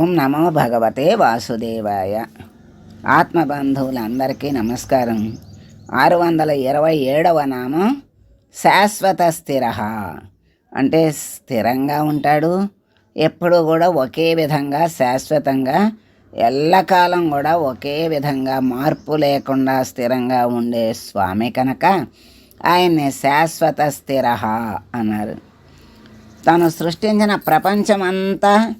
ఓం నమో భగవతే వాసుదేవాయ. ఆత్మబంధువులందరికీ నమస్కారం. ఆరు వందల ఇరవై ఏడవ నామం శాశ్వత స్థిర. అంటే స్థిరంగా ఉంటాడు. ఎప్పుడు కూడా ఒకే విధంగా శాశ్వతంగా ఎల్లకాలం కూడా ఒకే విధంగా మార్పు లేకుండా స్థిరంగా ఉండే స్వామి కనుక ఆయన్ని శాశ్వత స్థిర అన్నారు. తను సృష్టించిన ప్రపంచమంతా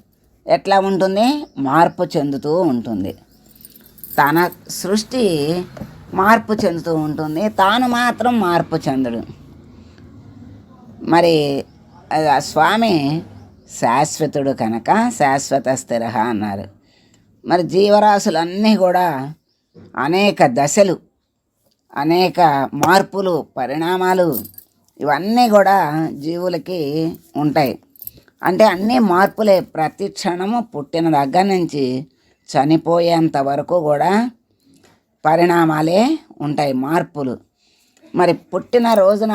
ఎట్లా ఉంటుంది? మార్పు చెందుతూ ఉంటుంది. తన సృష్టి మార్పు చెందుతూ ఉంటుంది. తాను మాత్రం మార్పు చెందడు. మరి ఆ స్వామి శాశ్వతుడు కనుక శాశ్వత స్థిర అన్నారు. మరి జీవరాశులన్నీ కూడా అనేక దశలు అనేక మార్పులు పరిణామాలు ఇవన్నీ కూడా జీవులకి ఉంటాయి. అంటే అన్నీ మార్పులే. ప్రతి క్షణము పుట్టిన దగ్గర నుంచి చనిపోయేంత వరకు కూడా పరిణామాలే ఉంటాయి మార్పులు. మరి పుట్టిన రోజున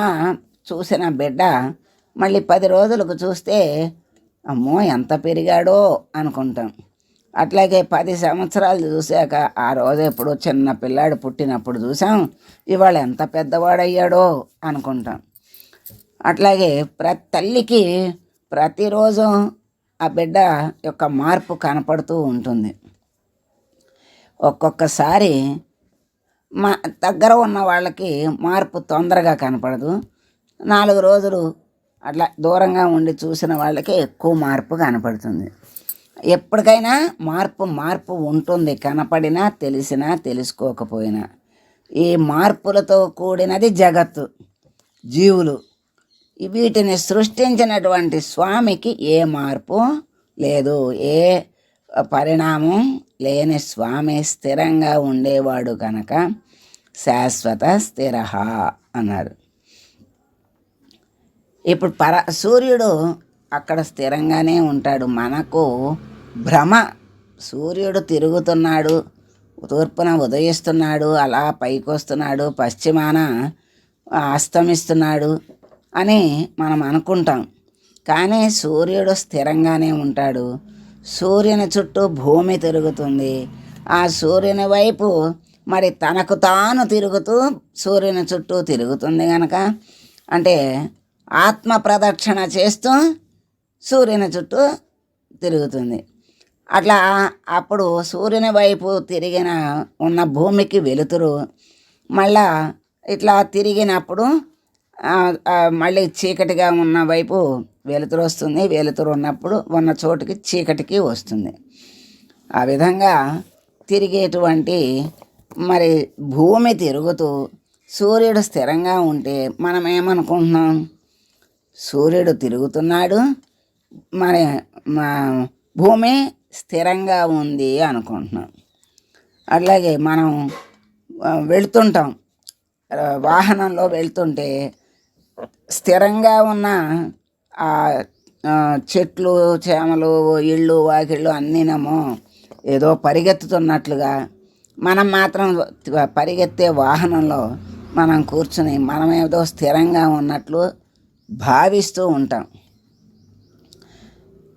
చూసిన బిడ్డ మళ్ళీ పది రోజులకు చూస్తే అమ్మో ఎంత పెరిగాడో అనుకుంటాం. అట్లాగే పది సంవత్సరాలు చూశాక ఆ రోజు ఎప్పుడు చిన్న పిల్లాడు పుట్టినప్పుడు చూసాం ఇవాళ ఎంత పెద్దవాడయ్యాడో అనుకుంటాం. అట్లాగే ప్రతి తల్లికి ప్రతిరోజు ఆ బిడ్డ యొక్క మార్పు కనపడుతూ ఉంటుంది. ఒక్కొక్కసారి మా దగ్గర ఉన్న వాళ్ళకి మార్పు తొందరగా కనపడదు. నాలుగు రోజులు అట్లా దూరంగా ఉండి చూసిన వాళ్ళకి ఎక్కువ మార్పు కనపడుతుంది. ఎప్పటికైనా మార్పు మార్పు ఉంటుంది. కనపడినా తెలిసినా తెలుసుకోకపోయినా. ఈ మార్పులతో కూడినది జగత్తు జీవులు. వీటిని సృష్టించినటువంటి స్వామికి ఏ మార్పు లేదు ఏ పరిణామం లేని స్వామి స్థిరంగా ఉండేవాడు కనుక శాశ్వత స్థిర అన్నారు. ఇప్పుడు పర సూర్యుడు అక్కడ స్థిరంగానే ఉంటాడు. మనకు భ్రమ సూర్యుడు తిరుగుతున్నాడు తూర్పున ఉదయిస్తున్నాడు అలా పైకి వస్తున్నాడు పశ్చిమాన అస్తమిస్తున్నాడు అని మనం అనుకుంటాం. కానీ సూర్యుడు స్థిరంగానే ఉంటాడు. సూర్యుని చుట్టూ భూమి తిరుగుతుంది. ఆ సూర్యుని వైపు మరి తనకు తాను తిరుగుతూ సూర్యుని చుట్టూ తిరుగుతుంది కనుక అంటే ఆత్మ ప్రదక్షిణ చేస్తూ సూర్యుని చుట్టూ తిరుగుతుంది. అట్లా అప్పుడు సూర్యుని వైపు తిరిగిన ఉన్న భూమికి వెలుతురు. మళ్ళా ఇట్లా తిరిగినప్పుడు మళ్ళీ చీకటిగా ఉన్న వైపు వెలుతురు వస్తుంది. వెలుతురు ఉన్నప్పుడు ఉన్న చోటుకి చీకటికి వస్తుంది. ఆ విధంగా తిరిగేటువంటి మరి భూమి తిరుగుతూ సూర్యుడు స్థిరంగా ఉంటే మనం ఏమనుకుంటున్నాం సూర్యుడు తిరుగుతున్నాడు. మరి మా భూమి స్థిరంగా ఉంది అనుకుంటున్నాం. అట్లాగే మనం వెళుతుంటాం. వాహనంలో వెళ్తుంటే స్థిరంగా ఉన్న ఆ చెట్లు చేమలు ఇళ్ళు వాకిళ్ళు అన్నీనేమో ఏదో పరిగెత్తుతున్నట్లుగా మనం మాత్రం పరిగెత్తే వాహనంలో మనం కూర్చుని మనం ఏదో స్థిరంగా ఉన్నట్లు భావిస్తూ ఉంటాం.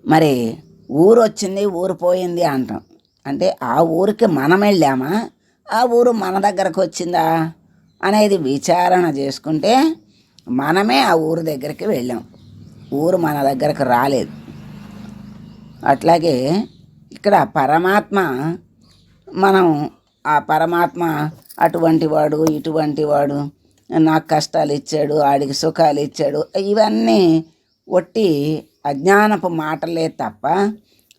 మరి ఊరు వచ్చింది ఊరు పోయింది అంటాం. అంటే ఆ ఊరికి మనం వెళ్ళామా? ఆ ఊరు మన దగ్గరకు వచ్చిందా? అనేది విచారణ చేసుకుంటే మనమే ఆ ఊరు దగ్గరికి వెళ్ళాం. ఊరు మన దగ్గరకు రాలేదు. అట్లాగే ఇక్కడ పరమాత్మ మనం ఆ పరమాత్మ అటువంటి వాడు ఇటువంటి వాడు నాకు కష్టాలు ఇచ్చాడు ఆడికి సుఖాలు ఇచ్చాడు ఇవన్నీ ఒట్టి అజ్ఞానపు మాటలే తప్ప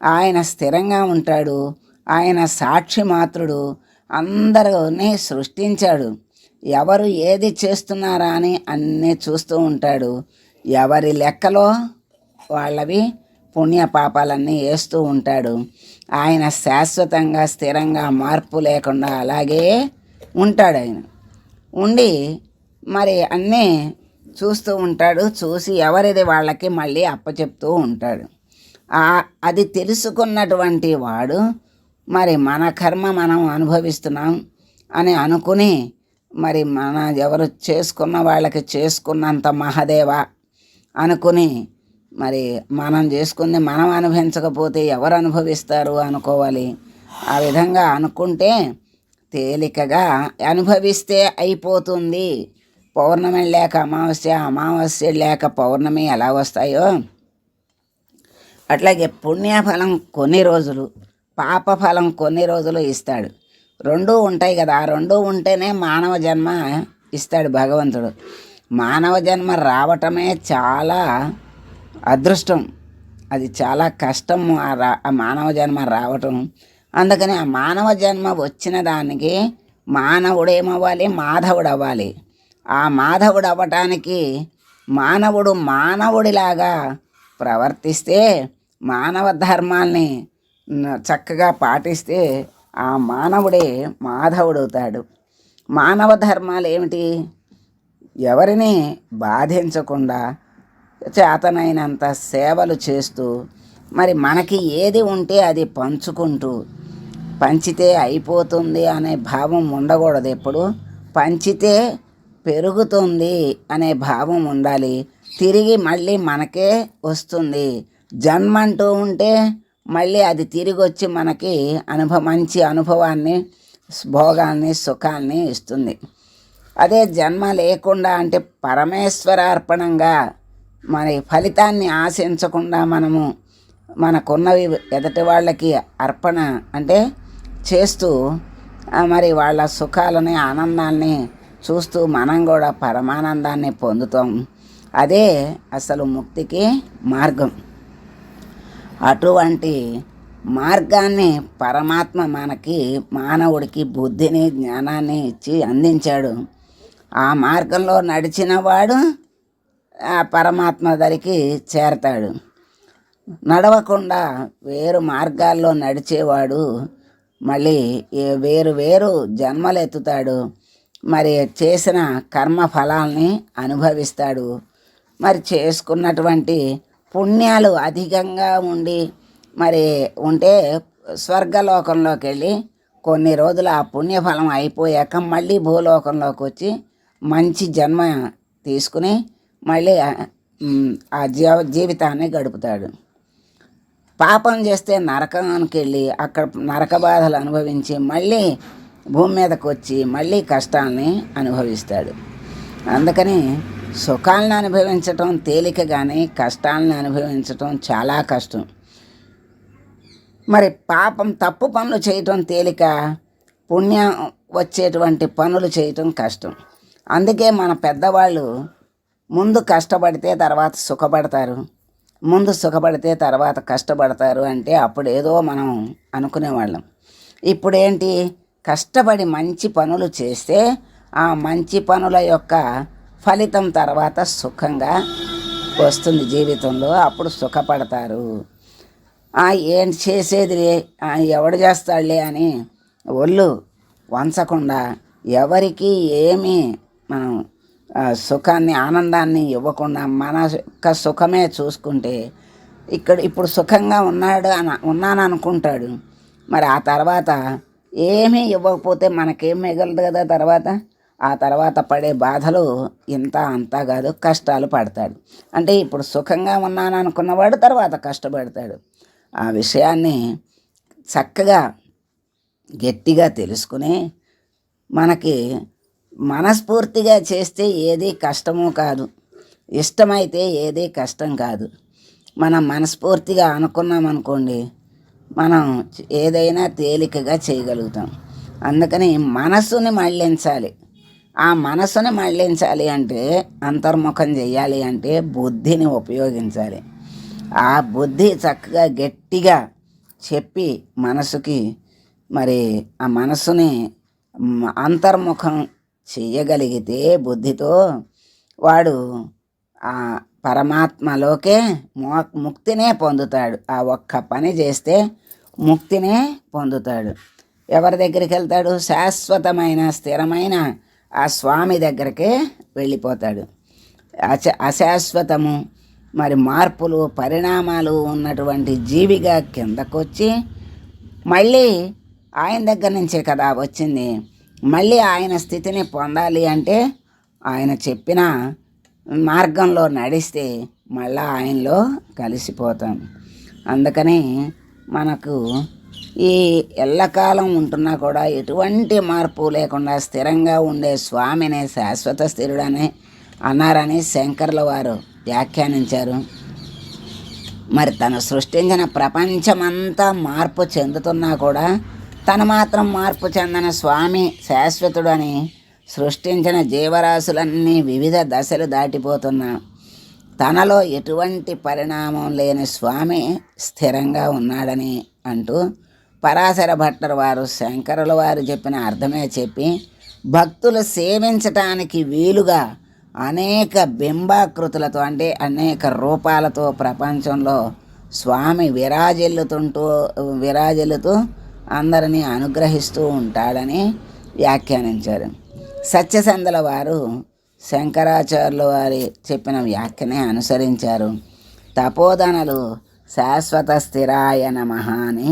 ఆయన స్థిరంగా ఉంటాడు. ఆయన సాక్షి మాత్రుడు అందరినీ సృష్టించాడు. ఎవరు ఏది చేస్తున్నారా అని అన్నీ చూస్తూ ఉంటాడు. ఎవరి లెక్కలో వాళ్ళవి పుణ్య పాపాలన్నీ వేస్తూ ఉంటాడు. ఆయన శాశ్వతంగా స్థిరంగా మార్పు లేకుండా అలాగే ఉంటాడు ఆయన. ఉండి మరి అన్నీ చూస్తూ ఉంటాడు. చూసి ఎవరిది వాళ్ళకి మళ్ళీ అప్పచెప్తూ ఉంటాడు. అది తెలుసుకున్నటువంటి వాడు మరి మన కర్మ మనం అనుభవిస్తున్నాం అని అనుకుని మరి మన ఎవరు చేసుకున్న వాళ్ళకి చేసుకున్నంత మహదేవ అనుకుని మరి మనం చేసుకుంది మనం అనుభవించకపోతే ఎవరు అనుభవిస్తారు అనుకోవాలి. ఆ విధంగా అనుకుంటే తేలికగా అనుభవిస్తే అయిపోతుంది. పౌర్ణమి లేక అమావాస్య అమావాస్య లేక పౌర్ణమి ఎలా వస్తాయో? అట్లాగే పుణ్యఫలం కొన్ని రోజులు పాపఫలం కొన్ని రోజులు ఇస్తాడు. రెండూ ఉంటాయి కదా. ఆ రెండూ ఉంటేనే మానవ జన్మ ఇస్తాడు భగవంతుడు. మానవ జన్మ రావటమే చాలా అదృష్టం. అది చాలా కష్టం ఆ రా ఆ మానవ జన్మ రావటం. అందుకని ఆ మానవ జన్మ వచ్చిన దానికి మానవుడు ఏమవ్వాలి మాధవుడు అవ్వాలి ఆ మాధవుడు అవ్వటానికి మానవుడు మానవుడిలాగా ప్రవర్తిస్తే మానవ ధర్మాల్ని చక్కగా పాటిస్తే ఆ మానవుడే మాధవుడవుతాడు. మానవ ధర్మాలు ఏమిటి? ఎవరిని బాధించకుండా చేతనైనంత సేవలు చేస్తూ మరి మనకి ఏది ఉంటే అది పంచుకుంటూ పంచితే అయిపోతుంది అనే భావం ఉండకూడదు ఎప్పుడు. పంచితే పెరుగుతుంది అనే భావం ఉండాలి. తిరిగి మళ్ళీ మనకే వస్తుంది. జన్మ అంటూ ఉంటే మళ్ళీ అది తిరిగి వచ్చి మనకి అనుభవ మంచి అనుభవాన్ని భోగాన్ని సుఖాన్ని ఇస్తుంది. అదే జన్మ లేకుండా అంటే పరమేశ్వరార్పణంగా మరి ఫలితాన్ని ఆశించకుండా మనము మనకున్నవి ఎదటి వాళ్ళకి అర్పణ అంటే చేస్తూ మరి వాళ్ళ సుఖాలని ఆనందాన్ని చూస్తూ మనం కూడా పరమానందాన్ని పొందుతాం. అదే అసలు ముక్తికి మార్గం. అటువంటి మార్గాన్ని పరమాత్మ మనకి మానవుడికి బుద్ధిని జ్ఞానాన్ని ఇచ్చి అందించాడు. ఆ మార్గంలో నడిచిన వాడు ఆ పరమాత్మ దరికి చేరతాడు. నడవకుండా వేరు మార్గాల్లో నడిచేవాడు మళ్ళీ వేరు వేరు జన్మలు ఎత్తుతాడు. మరి చేసిన కర్మ ఫలాల్ని అనుభవిస్తాడు. మరి చేసుకున్నటువంటి పుణ్యాలు అధికంగా ఉండి మరి ఉంటే స్వర్గలోకంలోకి వెళ్ళి కొన్ని రోజులు ఆ పుణ్యఫలం అయిపోయాక మళ్ళీ భూలోకంలోకి వచ్చి మంచి జన్మ తీసుకుని మళ్ళీ ఆ- జీవ జీవితాన్ని గడుపుతాడు. పాపం చేస్తే నరకానికి వెళ్ళి అక్కడ నరక బాధలు అనుభవించి మళ్ళీ భూమి మీదకి వచ్చి మళ్ళీ కష్టాన్ని అనుభవిస్తాడు. అందుకని సుఖాలను అనుభవించటం తేలిక కానీ కష్టాలను అనుభవించటం చాలా కష్టం. మరి పాపం తప్పు పనులు చేయటం తేలిక పుణ్యం వచ్చేటువంటి పనులు చేయటం కష్టం. అందుకే మన పెద్దవాళ్ళు ముందు కష్టపడితే తర్వాత సుఖపడతారు. ముందు సుఖపడితే తర్వాత కష్టపడతారు అంటే అప్పుడు ఏదో మనం అనుకునేవాళ్ళం. ఇప్పుడేంటి? కష్టపడి మంచి పనులు చేస్తే ఆ మంచి పనుల యొక్క ఫలితం తర్వాత సుఖంగా వస్తుంది జీవితంలో. అప్పుడు సుఖపడతారు. ఏం చేసేదిలే? చేసేది ఎవడు చేస్తాడులే అని ఒళ్ళు వంచకుండా ఎవరికి ఏమీ మనం సుఖాన్ని ఆనందాన్ని ఇవ్వకుండా మన యొక్క సుఖమే చూసుకుంటే ఇక్కడ ఇప్పుడు సుఖంగా ఉన్నాడు అని ఉన్నాను అనుకుంటాడు మరి ఆ తర్వాత ఏమీ ఇవ్వకపోతే మనకేం మిగలదు కదా తర్వాత? ఆ తర్వాత పడే బాధలు ఇంత అంతా కాదు కష్టాలు పడతాడు. అంటే ఇప్పుడు సుఖంగా ఉన్నాను అనుకున్నవాడు తర్వాత కష్టపడతాడు. ఆ విషయాన్ని చక్కగా గట్టిగా తెలుసుకుని మనకి మనస్ఫూర్తిగా చేస్తే ఏది కష్టము కాదు ఇష్టమైతే ఏది కష్టం కాదు. మనం మనస్ఫూర్తిగా అనుకున్నాం అనుకోండి మనం ఏదైనా తేలికగా చేయగలుగుతాం. అందుకని మనస్సుని మళ్ళించాలి. ఆ మనసును మళ్ళించాలి అంటే అంతర్ముఖం చేయాలి అంటే బుద్ధిని ఉపయోగించాలి. ఆ బుద్ధి చక్కగా గట్టిగా చెప్పి మనసుకి మరి ఆ మనసుని అంతర్ముఖం చెయ్యగలిగితే బుద్ధితో వాడు ఆ పరమాత్మలోకే మో ముక్తినే పొందుతాడు. ఆ ఒక్క పని చేస్తే ముక్తినే పొందుతాడు. ఎవరి దగ్గరికి వెళ్తాడు శాశ్వతమైన స్థిరమైన ఆ స్వామి దగ్గరికే వెళ్ళిపోతాడు. అశ అశాశ్వతము మరి మార్పులు పరిణామాలు ఉన్నటువంటి జీవిగా కిందకొచ్చి మళ్ళీ ఆయన దగ్గర నుంచే కదా వచ్చింది. మళ్ళీ ఆయన స్థితిని పొందాలి అంటే ఆయన చెప్పిన మార్గంలో నడిస్తే మళ్ళా ఆయనలో కలిసిపోతాం. అందుకని మనకు ఈ ఎల్లకాలం ఉంటున్నా కూడా ఎటువంటి మార్పు లేకుండా స్థిరంగా ఉండే స్వామినే శాశ్వత స్థిరుడని అన్నారని శంకర్ల వారు వ్యాఖ్యానించారు. మరి తను సృష్టించిన ప్రపంచమంతా మార్పు చెందుతున్నా కూడా తను మాత్రం మార్పు చెందిన స్వామి శాశ్వతుడని సృష్టించిన జీవరాశులన్నీ వివిధ దశలు దాటిపోతున్నా. తనలో ఎటువంటి పరిణామం లేని స్వామి స్థిరంగా ఉన్నాడని అంటూ పరాశర భట్టర్ వారు శంకరుల వారు చెప్పిన అర్థమే చెప్పి భక్తులు సేవించటానికి వీలుగా అనేక బింబాకృతులతో అంటే అనేక రూపాలతో ప్రపంచంలో స్వామి విరాజిల్లుతుంటూ విరాజిల్లుతూ అందరినీ అనుగ్రహిస్తూ ఉంటాడని వ్యాఖ్యానించారు. సత్యసందల వారు శంకరాచార్యుల వారి చెప్పిన వ్యాఖ్యనే అనుసరించారు. తపోధనలు శాశ్వత స్థిరాయ నమః అని